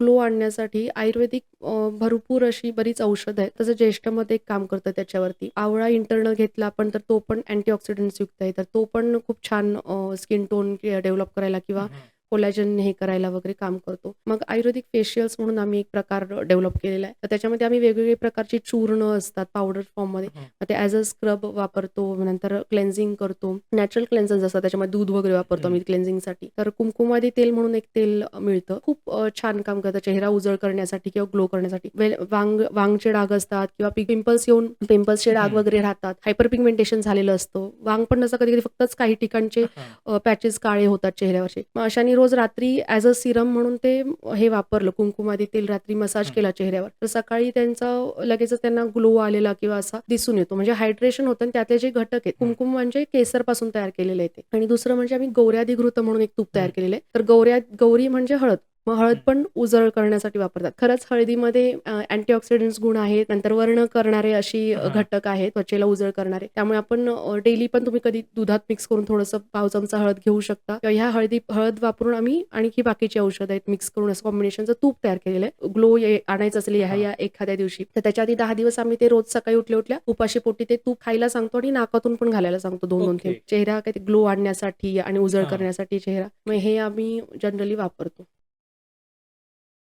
Glow आणण्यासाठी आयुर्वेदिक भरपूर अशी बरीच औषधं आहेत. तसं ज्येष्ठमध्ये एक काम करतं त्याच्यावरती. आवळा इंटरनल घेतला आपण तर तो पण अँटीऑक्सिडंट्स युक्त आहे. तर तो पण खूप छान स्किन टोन डेव्हलप करायला किंवा कोलॅजन हे करायला वगैरे काम करतो. मग आयुर्वेदिक फेशियल्स म्हणून आम्ही एक प्रकार डेव्हलप केलेला आहे. तर त्याच्यामध्ये आम्ही वेगवेगळे प्रकारची चूर्ण असतात पावडर फॉर्ममध्ये. ते ॲज अ स्क्रब वापरतो. नंतर क्लेन्झिंग करतो. नॅचरल क्लेन्झर्स असतात त्याच्यामध्ये दूध वगैरे वापरतो. आम्ही क्लेन्झिंगसाठी. तर कुमकुमादी तेल म्हणून एक तेल मिळतं. खूप छान काम करतं चेहरा उजळ करण्यासाठी किंवा ग्लो करण्यासाठी. वांग वांगचे डाग असतात किंवा पिंपल्स येऊन पिंपल्सचे डाग. वगैरे राहतात. हायपर पिगमेंटेशन झालेलं असतं. वांग पण नसतं कधी-कधी फक्तच काही ठिकाणचे पॅचेस काळे होतात चेहऱ्यावरचे. मग अशाने रोज रात्री ॲज अ सीरम म्हणून ते हे वापरलं कुमकुमादी तेल रात्री मसाज केला चेहऱ्यावर. तर सकाळी त्यांचा लगेचच त्यांना ग्लो आलेला किंवा असा दिसून येतो. म्हणजे हायड्रेशन होतं आणि त्यातले जे घटक आहेत कुंकुम म्हणजे म्हणजे केसरपासून तयार केलेले आहे ते. आणि दुसरं म्हणजे आम्ही गौऱ्याधिघृत म्हणून एक तूप तयार केलेलं आहे. तर गौऱ्या गौरी म्हणजे हळद. मग हळद हं. पण उजळ करण्यासाठी वापरतात. खरंच हळदीमध्ये अ, अँटीऑक्सिडंट्स गुण आहेत. नंतर वर्ण करणारे अशी अ, हां. घटक आहेत त्वचेला उजळ करणारे. त्यामुळे आपण अ, डेली पण तुम्ही कधी दुधात मिक्स करून थोडंसं पाव चमचा हळद घेऊ शकता किंवा ह्या हळदी हळद वापरून आम्ही आणखी बाकीची औषधं आहेत मिक्स करून असं कॉम्बिनेशनचं तूप तयार केलेलं आहे. ग्लो ये आणायचं असेल ह्या हां. या एखाद्या दिवशी तर त्याच्या आधी 10 दिवस आम्ही ते रोज सकाळी उठल्या-उठल्या उपाशी पोटी ते तूप खायला सांगतो आणि नाकातून पण घालायला सांगतो 2-2 थेंब. ओके. चेहरा काय ग्लो आणण्यासाठी आणि उजळ हां. करण्यासाठी चेहरा. मग हे आम्ही जनरली वापरतो.